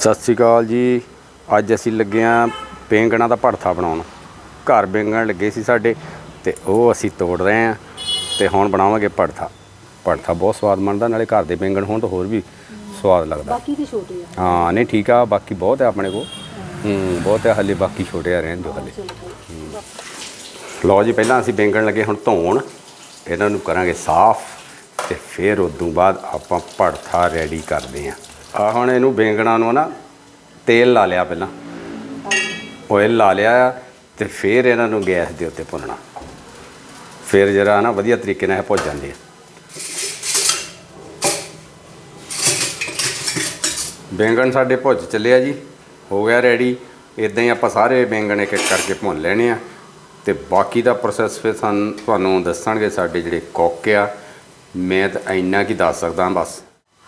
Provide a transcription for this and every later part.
ਸਤਿ ਸ਼੍ਰੀ ਅਕਾਲ ਜੀ। ਅੱਜ ਅਸੀਂ ਲੱਗੇ ਆਂ ਬੈਂਗਣਾ ਦਾ ਭੜਥਾ ਬਣਾਉਣ। ਘਰ ਬੈਂਗਣ ਲੱਗੇ ਸੀ ਸਾਡੇ ਤੇ ਉਹ ਅਸੀਂ ਤੋੜ ਰਹੇ ਆਂ ਤੇ ਹੁਣ ਬਣਾਵਾਂਗੇ ਭੜਥਾ। ਭੜਥਾ ਬਹੁਤ ਸਵਾਦ ਬਣਦਾ ਨਾਲੇ ਘਰ ਦੇ ਬੈਂਗਣ ਹੋਣ ਤਾਂ ਹੋਰ ਵੀ ਸਵਾਦ ਲੱਗਦਾ। ਬਾਕੀ ਤੇ ਛੋਟੇ ਆ। ਹਾਂ ਨਹੀਂ ਠੀਕ ਆ ਬਾਕੀ ਬਹੁਤ ਹੈ ਆਪਣੇ ਕੋਲ। ਹੂੰ ਬਹੁਤ ਹੈ ਹਲੇ ਬਾਕੀ ਛੋਟੇ ਆ ਰਹਿਣ ਦਿਓ ਹਲੇ। ਲਓ ਜੀ ਪਹਿਲਾਂ ਅਸੀਂ ਬੈਂਗਣ ਲੱਗੇ ਹੁਣ ਧੋਣ। ਇਹਨਾਂ ਨੂੰ ਕਰਾਂਗੇ ਸਾਫ਼ ਤੇ ਫਿਰ ਉਦੋਂ ਬਾਅਦ ਆਪਾਂ ਭੜਥਾ ਰੈਡੀ ਕਰਦੇ ਆਂ। ਆ ਹੁਣ ਇਹਨੂੰ ਬੈਂਗਣਾਂ ਨੂੰ ਨਾ ਤੇਲ ਲਾ ਲਿਆ ਪਹਿਲਾਂ। ਆਇਲ ਲਾ ਲਿਆ ਆ ਤੇ ਫਿਰ ਇਹਨਾਂ ਨੂੰ ਗੈਸ ਦੇ ਉੱਤੇ ਭੁੰਨਣਾ। ਫਿਰ ਜਰਾ ਨਾ ਵਧੀਆ ਤਰੀਕੇ ਨਾਲ ਇਹ ਭੁੱਜ ਜਾਂਦੇ ਆ। ਬੈਂਗਣ ਸਾਡੇ ਭੁੱਜ ਚੱਲਿਆ ਜੀ। ਹੋ ਗਿਆ ਰੈਡੀ ਇਦਾਂ ਹੀ ਆਪਾਂ ਸਾਰੇ ਬੈਂਗਣ ਇੱਕ ਇੱਕ ਕਰਕੇ ਭੁੰਨ ਲੈਣੇ ਆ। ਤੇ ਬਾਕੀ ਦਾ ਪ੍ਰੋਸੈਸ ਫਿਰ ਸਾਨੂੰ ਤੁਹਾਨੂੰ ਦੱਸਣਗੇ ਸਾਡੇ ਜਿਹੜੇ ਕੁੱਕ ਆ। ਮੈਂ ਤਾਂ ਇੰਨਾ ਕੀ ਦੱਸ ਸਕਦਾ ਬਸ।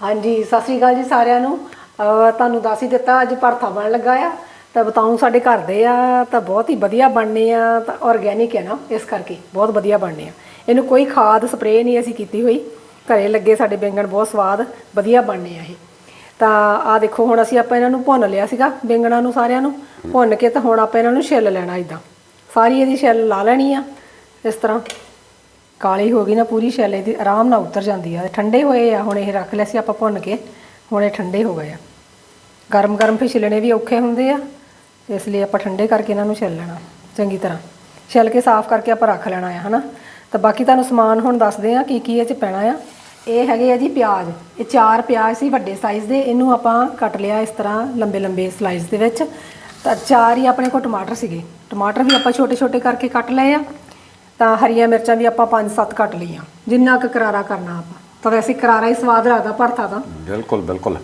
ਹਾਂਜੀ, ਸਤਿ ਸ੍ਰੀ ਅਕਾਲ ਜੀ ਸਾਰਿਆਂ ਨੂੰ। ਅਹ ਤੁਹਾਨੂੰ ਦੱਸ ਹੀ ਦਿੱਤਾ, ਅੱਜ ਭਰਥਾ ਬਣ ਲੱਗਾ ਆ। ਤਾਂ ਬਤਾਉਂ ਸਾਡੇ ਘਰ ਦੇ ਆ, ਤਾਂ ਬਹੁਤ ਹੀ ਵਧੀਆ ਬਣਨੇ ਆ, ਤਾਂ ਆਰਗੇਨਿਕ ਹੈ ਨਾ, ਇਸ ਕਰਕੇ ਬਹੁਤ ਵਧੀਆ ਬਣਨੇ ਆ। ਇਹਨੂੰ ਕੋਈ ਖਾਦ ਸਪਰੇਅ ਨਹੀਂ ਅਸੀਂ ਕੀਤੀ ਹੋਈ। ਘਰੇ ਲੱਗੇ ਸਾਡੇ ਬੈਂਗਣ ਬਹੁਤ ਸਵਾਦ, ਵਧੀਆ ਬਣਨੇ ਆ ਇਹ। ਤਾਂ ਆ ਦੇਖੋ, ਹੁਣ ਅਸੀਂ ਆਪਾਂ ਇਹਨਾਂ ਨੂੰ ਭੁੰਨ ਲਿਆ ਸੀਗਾ, ਬੈਂਗਣਾਂ ਨੂੰ ਸਾਰਿਆਂ ਨੂੰ। ਭੁੰਨ ਕੇ ਤਾਂ ਹੁਣ ਆਪਾਂ ਇਹਨਾਂ ਨੂੰ ਛਿੱਲ ਲੈਣਾ ਇਦਾਂ ਸਾਰੀ ਇਹਦੀ ਛਿੱਲ ਲਾ ਲੈਣੀ ਆ, ਇਸ ਤਰ੍ਹਾਂ। ਕਾਲੀ ਹੋ ਗਈ ਨਾ ਪੂਰੀ ਛਿੱਲ ਇਹਦੀ ਆਰਾਮ ਨਾਲ ਉਤਰ ਜਾਂਦੀ ਆ। ਠੰਡੇ ਹੋਏ ਆ, ਹੁਣ ਇਹ ਰੱਖ ਲਿਆ ਸੀ ਆਪਾਂ ਭੁੰਨ ਕੇ, ਹੁਣ ਇਹ ਠੰਡੇ ਹੋ ਗਏ ਆ। ਗਰਮ ਗਰਮ ਫਿਰ ਛਿੱਲਣੇ ਵੀ ਔਖੇ ਹੁੰਦੇ ਆ, ਇਸ ਲਈ ਆਪਾਂ ਠੰਡੇ ਕਰਕੇ ਇਹਨਾਂ ਨੂੰ ਛਿੱਲ ਲੈਣਾ, ਚੰਗੀ ਤਰ੍ਹਾਂ। ਛਿੱਲ ਕੇ ਸਾਫ਼ ਕਰਕੇ ਆਪਾਂ ਰੱਖ ਲੈਣਾ ਆ, ਹਨਾ? ਤਾਂ ਬਾਕੀ ਤੁਹਾਨੂੰ ਸਮਾਨ ਹੁਣ ਦੱਸਦੇ ਆ ਕੀ ਕੀ ਇਹ ਚ ਪੈਣਾ ਆ। ਇਹ ਹੈਗੇ ਆ ਜੀ ਪਿਆਜ਼, ਇਹ ਚਾਰ ਪਿਆਜ਼ ਸੀ ਵੱਡੇ ਸਾਈਜ਼ ਦੇ, ਇਹਨੂੰ ਆਪਾਂ ਕੱਟ ਲਿਆ ਇਸ ਤਰ੍ਹਾਂ ਲੰਬੇ ਲੰਬੇ ਸਲਾਈਸ ਦੇ ਵਿੱਚ। ਤਾਂ ਚਾਰ ਹੀ ਆਪਣੇ ਕੋਲ ਟਮਾਟਰ ਸੀਗੇ। ਟਮਾਟਰ ਵੀ ਆਪਾਂ ਛੋਟੇ ਛੋਟੇ ਕਰਕੇ ਕੱਟ ਲਏ ਆ। ਤਾਂ ਹਰੀਆਂ ਮਿਰਚਾਂ ਵੀ ਆਪਾਂ 5-7 ਕੱਟ ਲਈਆਂ। ਜਿੰਨਾ ਕੁ ਕਰਾਰਾ ਕਰਨਾ ਆਪਾਂ। ਤਾਂ ਵੈਸੇ ਕਰਾਰਾ ਹੀ ਸਵਾਦ ਲੱਗਦਾ ਭਰਥਾ ਤਾਂ ਬਿਲਕੁਲ ਬਿਲਕੁਲ।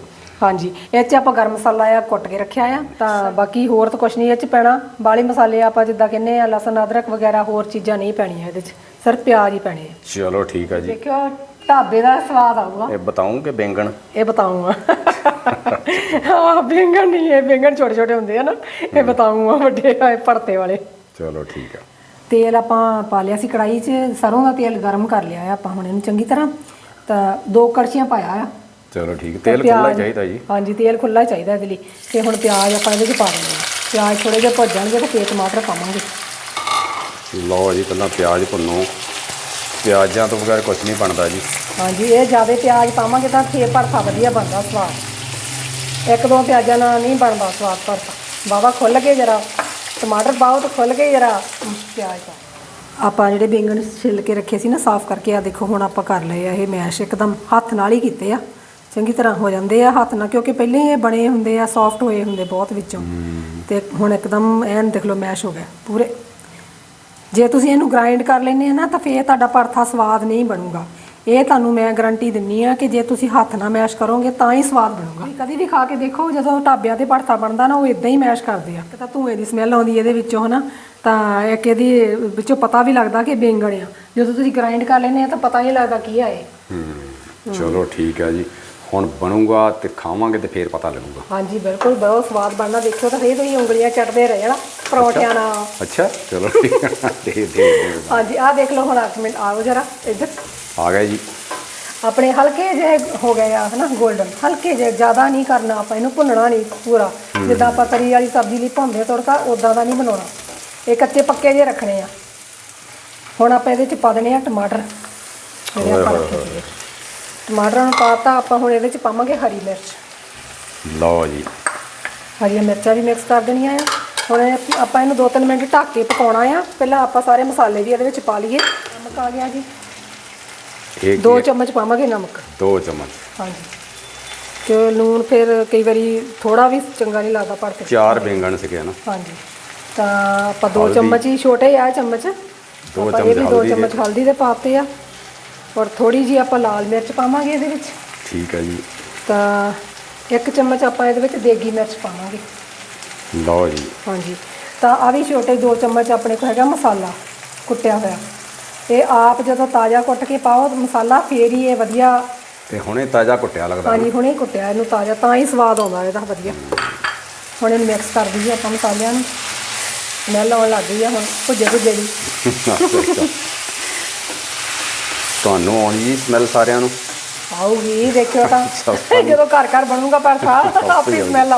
ਹਾਂਜੀ। ਇਹ 'ਚ ਆਪਾਂ ਗਰਮ ਮਸਾਲਾ ਆ ਕੁੱਟ ਕੇ ਰੱਖਿਆ ਆ। ਤਾਂ ਬਾਕੀ ਹੋਰ ਤਾਂ ਕੁਝ ਨਹੀਂ ਇਹ 'ਚ ਪੈਣਾ ਬਾਲੇ ਮਸਾਲੇ ਆਪਾਂ ਜਿੱਦਾਂ ਕਹਿੰਦੇ ਆ ਲਸਣ ਅਦਰਕ ਵਗੈਰਾ ਹੋਰ ਚੀਜ਼ਾਂ ਨਹੀਂ ਪੈਣੀਆਂ ਇਹਦੇ 'ਚ। ਸਿਰਫ ਪਿਆਜ਼ ਹੀ ਪੈਣੇ ਆ। ਚਲੋ ਠੀਕ ਆ ਜੀ। ਦੇਖਿਓ ਢਾਬੇ ਦਾ ਸਵਾਦ ਆਊਗਾ। ਇਹ ਬਤਾਉਂ ਕਿ ਬੈਂਗਣ? ਇਹ ਬਤਾਉਂਗਾ ਹਾਂ ਬੈਂਗਣ ਨਹੀਂ ਇਹ ਬੈਂਗਣ ਛੋਟੇ ਛੋਟੇ ਹੁੰਦੇ ਆ ਨਾ। ਇਹ ਬਤਾਉਂਗਾ ਵੱਡੇ ਆ, ਇਹ ਭਰਤੇ ਵਾਲੇ। ਚਲੋ ਠੀਕ ਆ। ਤੇਲ ਆਪਾਂ ਪਾ ਲਿਆ ਸੀ ਕੜਾਈ 'ਚ ਸਰੋਂ ਦਾ ਤੇਲ ਗਰਮ ਕਰ ਲਿਆ ਆ ਆਪਾਂ ਹੁਣ ਇਹਨੂੰ ਚੰਗੀ ਤਰ੍ਹਾਂ। ਤਾਂ ਦੋ ਕੜਛੀਆਂ ਪਾਇਆ ਆ। ਚਲੋ ਠੀਕ ਤੇਲ ਖੁੱਲਾ ਚਾਹੀਦਾ ਜੀ। ਹਾਂਜੀ ਤੇਲ ਖੁੱਲਾ ਹੀ ਚਾਹੀਦਾ ਇਹਦੇ ਲਈ। ਤੇ ਹੁਣ ਪਿਆਜ਼ ਆਪਾਂ ਇਹਦੇ 'ਚ ਪਾ ਦਿੰਦੇ ਹਾਂ ਪਿਆਜ਼ ਥੋੜੇ ਜਿਹਾ ਭੁੱਜ ਜਾਣਗੇ ਤੇ ਫੇਰ ਟਮਾਟਰ ਪਾਵਾਂਗੇ। ਲਓ ਜੀ ਪਹਿਲਾਂ ਪਿਆਜ਼ ਭੁੰਨੋ। ਪਿਆਜ਼ਾਂ ਤੋਂ ਬਗੈਰ ਕੁਝ ਨਹੀਂ ਬਣਦਾ ਜੀ। ਹਾਂਜੀ ਇਹ ਜ਼ਿਆਦਾ ਪਿਆਜ਼ ਪਾਵਾਂਗੇ ਤਾਂ ਫੇਰ ਭਰਥਾ ਵਧੀਆ ਬਣਦਾ ਸਵਾਦ। ਇੱਕ ਦੋ ਪਿਆਜ਼ਾਂ ਨਾਲ ਨਹੀਂ ਬਣਦਾ ਸਵਾਦ ਭਰਥਾ। ਬਾਵਾ ਖੁੱਲ ਕੇ ਜਰਾ। ਟਮਾਟਰ ਪਾਓ ਤਾਂ ਖੁੱਲ ਕੇ ਜਰਾ। ਪਿਆਜ਼ ਪਾਓ ਆਪਾਂ ਜਿਹੜੇ ਬੈਂਗਣ ਛਿੱਲ ਕੇ ਰੱਖੇ ਸੀ ਨਾ ਸਾਫ਼ ਕਰਕੇ ਆ ਦੇਖੋ ਹੁਣ ਆਪਾਂ ਕਰ ਲਏ ਆ ਇਹ ਮੈਸ਼ ਇੱਕਦਮ ਹੱਥ ਨਾਲ ਹੀ ਕੀਤੇ ਆ। ਚੰਗੀ ਤਰ੍ਹਾਂ ਹੋ ਜਾਂਦੇ ਆ ਹੱਥ ਨਾਲ ਕਿਉਂਕਿ ਪਹਿਲੇ ਹੀ ਇਹ ਬਣੇ ਹੁੰਦੇ ਆ ਸੌਫਟ ਹੋਏ ਹੁੰਦੇ ਬਹੁਤ ਵਿੱਚੋਂ। ਤੇ ਹੁਣ ਇੱਕਦਮ ਐਨ ਦੇਖ ਲਓ ਮੈਸ਼ ਹੋ ਗਿਆ ਪੂਰੇ। ਜੇ ਤੁਸੀਂ ਇਹਨੂੰ ਗ੍ਰਾਈਂਡ ਕਰ ਲੈਂਦੇ ਆ ਨਾ ਤਾਂ ਫੇਰ ਤੁਹਾਡਾ ਭਰਥਾ ਸਵਾਦ ਨਹੀਂ ਬਣੂਗਾ। ਇਹ ਤੁਹਾਨੂੰ ਮੈਂ ਗਾਰੰਟੀ ਦਿੰਨੀ ਆ ਕਿ ਜੇ ਤੁਸੀਂ ਹੱਥ ਨਾਲ ਮੈਸ਼ ਕਰੋਗੇ ਤਾਂ ਹੀ ਸਵਾਦ ਬਣੂਗਾ। ਕਦੀ ਵੀ ਖਾ ਕੇ ਦੇਖੋ ਜਦੋਂ ਢਾਬਿਆਂ ਤੇ ਭਰਥਾ ਬਣਦਾ ਨਾ ਉਹ ਇਦਾਂ ਹੀ ਮੈਸ਼ ਕਰਦੇ ਆ। ਇੱਕ ਤਾਂ ਧੂਏ ਦੀ ਸਮੈਲ ਆਉਂਦੀ ਇਹਦੇ ਵਿੱਚੋਂ ਹਨਾ? ਤਾਂ ਇੱਕ ਇਹਦੀ ਵਿੱਚੋਂ ਪਤਾ ਵੀ ਲੱਗਦਾ ਕਿ ਬੈਂਗਣ ਆ। ਜਦੋਂ ਤੁਸੀਂ ਗ੍ਰਾਈਂਡ ਕਰ ਲੈਂਦੇ ਆ ਤਾਂ ਪਤਾ ਨਹੀਂ ਲੱਗਦਾ ਕੀ ਆ ਇਹ। ਹੂੰ ਚਲੋ ਠੀਕ ਆ ਜੀ। ਹੁਣ ਬਣੂਗਾ ਤੇ ਖਾਵਾਂਗੇ ਤੇ ਫੇਰ ਪਤਾ ਲੱਗੂਗਾ। ਹਾਂਜੀ ਬਿਲਕੁਲ ਬਹੁਤ ਸਵਾਦ ਬਣਨਾ ਦੇਖਿਓ ਤਾਂ ਫੇਰ ਤੁਸੀਂ ਉਂਗਲੀਆਂ ਚੱਟਦੇ ਰਹੇ ਨਾ ਪਰੌਂਠਿਆਂ ਨਾਲ। ਅੱਛਾ ਚਲੋ ਠੀਕ ਆ। ਦੇ ਦੇ ਦੇ। ਹਾਂਜੀ ਆਹ ਦੇਖ ਲਓ ਹੁਣ 8 ਮਿੰਟ ਆਓ ਜਰਾ ਇੱਧਰ। ਆ ਗਿਆ ਜੀ। ਆਪਣੇ ਹਲਕੇ ਜਿਹੇ ਹੋ ਗਏ ਆ ਹਨਾ 골ਡਨ ਹਲਕੇ ਜਿਹੇ ਜ਼ਿਆਦਾ ਨਹੀਂ ਕਰਨਾ ਆਪਾਂ ਇਹਨੂੰ ਭੁੰਨਣਾ ਨਹੀਂ ਪੂਰਾ। ਜਿੱਦਾਂ ਆਪਾਂ ਤਰੀ ਵਾਲੀ ਸਬਜ਼ੀ ਲਈ ਭੁੰਨਦੇ ਤੜਕਾ ਉਦਾਂ ਦਾ ਨਹੀਂ ਬਣਾਉਣਾ। ਇਹ ਕੱਚੇ ਪੱਕੇ ਜਿਹੇ ਰੱਖਣੇ ਆ। ਹੁਣ ਆਪਾਂ ਇਹਦੇ ਚ ਪਾ ਦੇਣੇ ਆ ਟਮਾਟਰ। ਜਿਹੜੇ ਆਪਾਂ ਰੱਖੇ ਸੀਗੇ ਟਮਾਟਰਾਂ ਨੂੰ ਪਾਤਾ ਆਪਾਂ ਹੁਣ ਇਹਦੇ ਚ ਪਾਵਾਂਗੇ ਹਰੀ ਮਿਰਚ। ਲਓ ਜੀ। ਹਰੀਆਂ ਮਿਰਚਾਂ ਵੀ ਮਿਕਸ ਕਰ ਦੇਣੀਆਂ ਆ। ਹੁਣ ਆਪਾਂ ਇਹਨੂੰ 2-3 ਮਿੰਟ ਢੱਕ ਕੇ ਪਕਾਉਣਾ ਆ। ਪਹਿਲਾਂ ਆਪਾਂ ਸਾਰੇ ਮਸਾਲੇ ਵੀ ਇਹਦੇ ਵਿੱਚ ਪਾ ਲਈਏ। ਨਮਕ ਆ ਗਿਆ ਜੀ। ਇਹ ਦੋ ਕੀ ਹੈ? ਚਮਚ ਪਾਵਾਂਗੇ ਨਮਕ। ਦੋ ਚਮਚ। ਹਾਂਜੀ। ਤੇ ਲੂਣ ਫਿਰ ਕਈ ਵਾਰੀ ਥੋੜਾ ਵੀ ਚੰਗਾ ਨਹੀਂ ਲੱਗਦਾ ਭੜਥੇ ਚਾਰ ਬੈਂਗਣ ਸੀਗੇ ਨਾ ਹਾਂਜੀ। ਤਾਂ ਆਪਾਂ ਦੋ ਹਲਦੀ। ਚਮਚ ਹੀ ਛੋਟੇ ਆ ਚਮਚ। ਦੋ ਆਪਾਂ ਇਹ ਚਮਚ ਵੀ ਦੋ ਹਲਦੀ ਦੇ। ਚਮਚ ਹਲਦੀ ਦੇ ਪਾਤੇ ਆ। ਔਰ ਥੋੜੀ ਜੀ ਆਪਾਂ ਲਾਲ ਮਿਰਚ ਪਾਵਾਂਗੇ ਇਹਦੇ ਵਿੱਚ। ਠੀਕ ਹੈ ਜੀ। ਤਾਂ ਇੱਕ ਚਮਚ ਆਪਾਂ ਇਹਦੇ ਵਿੱਚ ਦੇਗੀ ਮਿਰਚ ਪਾਵਾਂਗੇ। ਲਓ ਜੀ। ਹਾਂਜੀ। ਤਾਂ ਆ ਵੀ ਛੋਟੇ ਦੋ ਚਮਚ ਆਪਣੇ ਕੋਲ ਹੈਗਾ ਮਸਾਲਾ ਕੁੱਟਿਆ ਹੋਇਆ। ਇਹ ਆਪ ਜਦੋਂ ਤਾਜ਼ਾ ਕੁੱਟ ਕੇ ਪਾਓ ਤਾਂ ਮਸਾਲਾ ਫੇਰ ਹੀ ਇਹ ਵਧੀਆ ਤੇ ਹੁਣੇ ਤਾਜ਼ਾ ਕੁੱਟਿਆ ਲੱਗਦਾ ਹਾਂਜੀ ਹੁਣੇ ਹੀ ਕੁੱਟਿਆ ਇਹਨੂੰ ਤਾਜ਼ਾ ਤਾਂ ਹੀ ਸਵਾਦ ਆਉਂਦਾ ਇਹਦਾ ਵਧੀਆ। ਹੁਣ ਇਹਨੂੰ ਮਿਕਸ ਕਰ ਦਈਏ ਆਪਾਂ ਮਸਾਲਿਆਂ ਨੂੰ। ਸਮੈਲ ਆਉਣ ਲੱਗ ਗਈ ਆ ਹੁਣ ਭੁੱਜੇ ਭੁੱਜੇ ਦੀ। ਤੁਹਾਨੂੰ ਆਉਣੀ ਜੀ ਸਮੈਲ ਸਾਰਿਆਂ ਨੂੰ? ਆਊਗੀ ਦੇਖਿਓ ਤਾਂ। ਜਦੋਂ ਘਰ ਘਰ ਬਣੂਗਾ ਪਰਥਾ ਆਪੇ ਆਊਗੀ। ਸਮੈਲ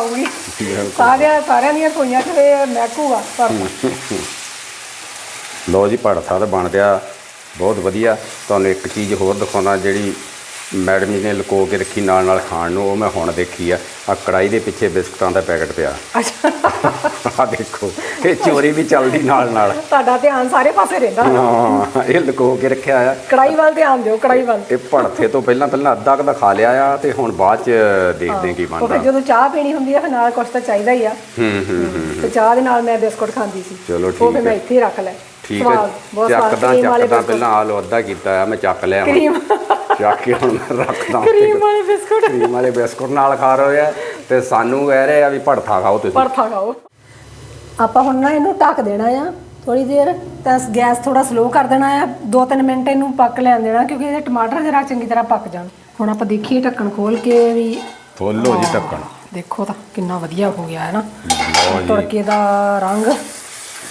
ਬਿਲਕੁਲ। ਸਾਰਿਆਂ ਸਾਰਿਆਂ ਦੀਆਂ ਰਸੋਈਆਂ 'ਚ ਮਹਿਕੂਗਾ ਪਰਥਾ ਲੋ ਜੀ ਭੜਥਾ ਤਾਂ ਬਣ ਗਿਆ ਬਹੁਤ ਵਧੀਆ। ਤੁਹਾਨੂੰ ਇੱਕ ਚੀਜ਼ ਹੋਰ ਦਿਖਾਉਣਾ ਜਿਹੜੀ ਮੈਡਮ ਜੀ ਨੇ ਲੁਕੋ ਕੇ ਰੱਖੀ ਨਾਲ ਨਾਲ ਖਾਣ ਨੂੰ ਉਹ ਮੈਂ ਹੁਣ ਦੇਖੀ ਆ। ਆ ਕੜਾਈ ਦੇ ਪਿੱਛੇ ਬਿਸਕੁਟਾਂ ਦਾ ਪੈਕਟ ਪਿਆ। ਅੱਛਾ। ਆ ਦੇਖੋ ਇਹ ਚੋਰੀ ਵੀ ਚੱਲਦੀ ਨਾਲ ਨਾਲ। ਤੁਹਾਡਾ ਧਿਆਨ ਸਾਰੇ ਪਾਸੇ ਰਹਿੰਦਾ। ਹਾਂ ਇਹ ਲੁਕੋ ਕੇ ਰੱਖਿਆ ਆ। ਕੜਾਈ ਵੱਲ ਧਿਆਨ ਦਿਓ ਕੜਾਈ ਵੱਲ। ਇਹ ਭੜਥੇ ਤੋਂ ਪਹਿਲਾਂ ਪਹਿਲਾਂ ਅੱਧਾ ਕੁ ਦਾ ਖਾ ਲਿਆ ਆ ਤੇ ਹੁਣ ਬਾਅਦ ਚ ਦੇਖਦੇ ਕੀ ਉਹ ਬਣਦਾ ਜਦੋਂ ਚਾਹ ਪੀਣੀ ਹੁੰਦੀ ਹੈ ਫਿਰ ਨਾਲ ਕੁਛ ਤਾਂ ਚਾਹੀਦਾ ਹੀ ਆ। ਹੂੰ ਹੂੰ ਹੂੰ ਤੇ ਚਾਹ ਦੇ ਨਾਲ ਮੈਂ ਬਿਸਕੁਟ ਖਾਂਦੀ ਸੀ। ਚਲੋ ਉਹ ਠੀਕ ਫਿਰ ਮੈਂ ਹੈ। ਇੱਥੇ ਹੀ ਰੱਖ ਲੈ ਠੀਕ ਹੈ ਚੱਕਦਾ ਚੱਕਦਾ ਪਹਿਲਾਂ ਆ ਲੋ ਅੱਧਾ ਕੀਤਾ ਆ ਮੈਂ ਚੱਕ ਲਿਆ ਹੁਣ। ਕਰੀਮ ਚੱਕ ਕੇ ਹੁਣ ਮੈਂ ਰੱਖਦਾ ਕਰੀਮ ਵਾਲੇ ਬਿਸਕੁਟ। ਕਰੀਮ ਵਾਲੇ ਬਿਸਕੁਟ ਨਾਲ ਖਾ ਰਹੇ ਆ ਤੇ ਸਾਨੂੰ ਕਹਿ ਰਹੇ ਆ ਵੀ ਭੜਥਾ ਖਾਓ ਤੁਸੀਂ। ਪਰਥਾ ਖਾਓ। ਆਪਾਂ ਹੁਣ ਨਾ ਇਹਨੂੰ ਢੱਕ ਦੇਣਾ ਆ ਥੋੜੀ ਦੇਰ ਤਾਂ ਗੈਸ ਥੋੜਾ ਸਲੋ ਕਰ ਦੇਣਾ ਆ। 2-3 ਮਿੰਟ ਇਹਨੂੰ ਪੱਕ ਲੈਣ ਦੇਣਾ ਕਿਉਂਕਿ ਇਹਦੇ ਟਮਾਟਰ ਜਰਾ ਚੰਗੀ ਤਰ੍ਹਾਂ ਪੱਕ ਜਾਣ। ਹੁਣ ਆਪਾਂ ਦੇਖੀਏ ਢੱਕਣ ਖੋਲ ਕੇ ਵੀ ਖੋਲੋ ਜੀ ਢੱਕਣ। ਦੇਖੋ ਤਾਂ ਕਿੰਨਾ ਵਧੀਆ ਹੋ ਗਿਆ ਹੈ ਨਾ। ਤੜਕੇ ਦਾ ਰੰਗ।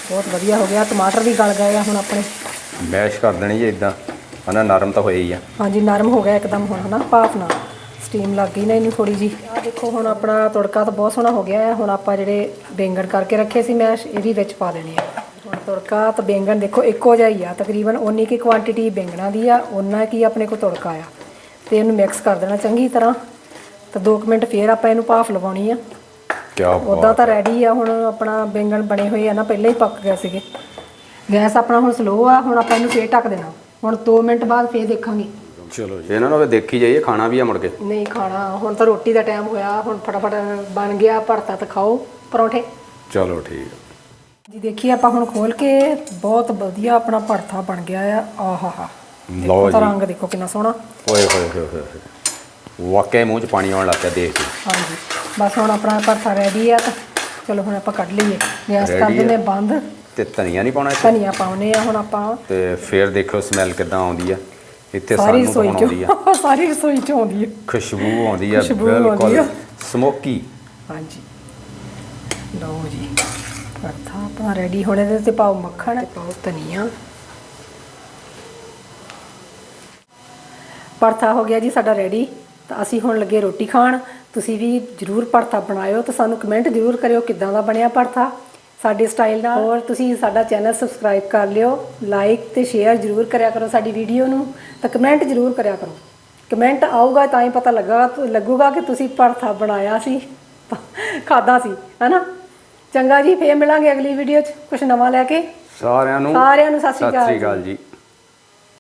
ਬਹੁਤ ਵਧੀਆ ਹੋ ਗਿਆ ਟਮਾਟਰ ਵੀ ਗਲ ਗਏ ਆ ਹੁਣ ਆਪਣੇ। ਮੈਸ਼ ਕਰ ਦੇਣੀ ਜੀ ਇਦਾਂ ਹਨਾ ਨਰਮ ਤਾਂ ਹੋਏ ਹੀ ਆ। ਹਾਂਜੀ ਨਰਮ ਹੋ ਗਿਆ ਇੱਕਦਮ ਹੁਣ ਹਨਾ ਭਾਫ ਨਾਲ। ਸਟੀਮ ਲੱਗ ਗਈ ਨਾ ਇਹਨੂੰ ਥੋੜੀ ਜੀ ਆ ਦੇਖੋ ਹੁਣ ਆਪਣਾ ਤੜਕਾ ਤਾਂ ਬਹੁਤ ਸੋਹਣਾ ਹੋ ਗਿਆ ਹੈ ਹੁਣ ਆਪਾਂ ਜਿਹੜੇ ਬੈਂਗਣ ਕਰਕੇ ਰੱਖੇ ਸੀ ਮੈਸ਼ ਇਹ ਵੀ ਵਿੱਚ ਪਾ ਦੇਣੇ ਆ। ਹੁਣ ਤੜਕਾ ਤਾਂ ਬੈਂਗਣ ਦੇਖੋ ਇੱਕੋ ਜਿਹਾ ਹੀ ਆ। ਤਕਰੀਬਨ ਓਨੀ ਕੀ ਕੁਆਂਟੀਟੀ ਬੈਂਗਣਾਂ ਦੀ ਆ ਓਨਾ ਕੀ ਆਪਣੇ ਕੋਲ ਤੜਕਾ ਆ। ਤੇ ਇਹਨੂੰ ਮਿਕਸ ਕਰ ਦੇਣਾ ਚੰਗੀ ਤਰ੍ਹਾਂ। ਤਾਂ 2 ਮਿੰਟ ਫੇਰ ਆਪਾਂ ਇਹਨੂੰ ਭਾਫ ਲਵਾਉਣੀ ਆ। ਕੀ ਉਦਾਂ ਤਾਂ ਰੈਡੀ ਆ ਹੁਣ ਆਪਣਾ ਬੈਂਗਣ ਬਣੇ ਹੋਏ ਆ ਨਾ ਪਹਿਲਾਂ ਹੀ ਪੱਕ ਗਏ ਸੀਗੇ। ਗੈਸ ਆਪਣਾ ਹੁਣ ਸਲੋ ਆ ਹੁਣ ਆਪਾਂ ਇਹਨੂੰ ਫੇਰ ਢੱਕ ਦੇਣਾ। ਹੁਣ 2 ਮਿੰਟ ਬਾਅਦ ਫੇਰ ਦੇਖਾਂਗੇ। ਚਲੋ ਜੀ। ਇਹਨਾਂ ਨੂੰ ਵੀ ਦੇਖੀ ਜਾਈਏ ਖਾਣਾ ਵੀ ਆ ਮੁੜ ਕੇ। ਨਹੀਂ ਖਾਣਾ ਹੁਣ ਤਾਂ ਰੋਟੀ ਦਾ ਟਾਈਮ ਹੋਇਆ ਹੁਣ ਫਟਾਫਟ ਬਣ ਗਿਆ ਭਰਤਾ ਤਾਂ ਖਾਓ ਪਰੌਂਠੇ। ਚਲੋ ਠੀਕ ਆ। ਜੀ ਦੇਖੀਏ ਆਪਾਂ ਹੁਣ ਖੋਲ ਕੇ ਬਹੁਤ ਵਧੀਆ ਆਪਣਾ ਭਰਤਾ ਬਣ ਗਿਆ ਆ। ਆਹਾਹਾ ਲਓ ਜੀ। ਰੰਗ ਦੇਖੋ ਕਿੰਨਾ ਸੋਹਣਾ। ਓਏ ਹੋਏ ਹੋਏ ਹੋਏ ਹੋਏ। ਵਾਕਿਆ ਮੂੰਹ 'ਚ ਪਾਣੀ ਆਉਣ ਲੱਗ ਪਿਆ ਦੇਖ ਕੇ। ਹਾਂਜੀ। ਬਸ ਹੁਣ ਆਪਣਾ ਭਰਤਾ ਰੈਡੀ ਆ ਤਾਂ ਚਲੋ ਹੁਣ ਆਪਾਂ ਕੱਢ ਲਈਏ। ਗੈਸ ਕਰ Ready ਆ। ਦਿੰਦੇ ਬੰਦ। ਤੇ ਧਨੀਆ ਨਹੀਂ ਪਾਉਣਾ ਇੱਥੇ? ਧਨੀਆ ਪਾਉਨੇ ਆ ਹੁਣ ਆਪਾਂ। ਤੇ ਫੇਰ ਦੇਖੋ ਸਮੈਲ ਕਿਦਾਂ ਆਉਂਦੀ ਆ। ਇੱਥੇ ਸਾਰੀ ਸਾਨੂੰ ਰਸੋਈ ਆਉਂਦੀ ਆ? ਚੋਂ ਸਾਰੀ ਰਸੋਈ ਚੋਂ ਆਉਂਦੀ ਹੈ ਖੁਸ਼ਬੂ ਆਉਂਦੀ ਆ ਖੁਸ਼ਬੂ ਆਉਂਦੀ ਬਿਲਕੁਲ। ਆ। ਸਮੋਕੀ। ਹਾਂਜੀ। ਲਓ ਜੀ ਭਰਤਾ ਆਪਣਾ ਰੈਡੀ ਹੋਣੇ ਦੇ ਤੇ ਪਾਓ ਮੱਖਣ ਤੇ ਪਾਓ ਧਨੀਆ। ਭਰਤਾ ਹੋ ਗਿਆ ਜੀ ਸਾਡਾ ਰੈਡੀ ਤਾਂ ਅਸੀਂ ਹੁਣ ਲੱਗੇ ਰੋਟੀ ਖਾਣ। ਤੁਸੀਂ ਵੀ ਜਰੂਰ ਭਰਤਾ ਬਣਾਇਓ ਤਾਂ ਸਾਨੂੰ ਕਮੈਂਟ ਜਰੂਰ ਕਰਿਓ ਕਿੱਦਾਂ ਦਾ ਬਣਿਆ ਭਰਤਾ ਸਾਡੇ ਸਟਾਈਲ ਨਾਲ। ਹੋਰ ਤੁਸੀਂ ਸਾਡਾ ਚੈਨਲ ਸਬਸਕ੍ਰਾਈਬ ਕਰ ਲਿਓ ਲਾਈਕ ਤੇ ਸ਼ੇਅਰ ਜਰੂਰ ਕਰਿਆ ਕਰੋ ਸਾਡੀ ਵੀਡੀਓ ਨੂੰ। ਤਾਂ ਕਮੈਂਟ ਜਰੂਰ ਕਰਿਆ ਕਰੋ। ਕਮੈਂਟ ਆਊਗਾ ਤਾਂ ਹੀ ਪਤਾ ਲੱਗਾ ਲੱਗੂਗਾ ਕਿ ਤੁਸੀਂ ਭਰਥਾ ਬਣਾਇਆ ਸੀ ਖਾਦਾ ਸੀ ਹੈਨਾ? ਚੰਗਾ ਜੀ ਫੇਰ ਮਿਲਾਂਗੇ ਅਗਲੀ ਵੀਡੀਓ 'ਚ ਕੁਝ ਨਵਾਂ ਲੈ ਕੇ। ਸਾਰਿਆਂ ਨੂੰ ਸਾਰਿਆਂ ਨੂੰ ਸਤਿ ਸ਼੍ਰੀ। ਅਕਾਲ ਜੀ।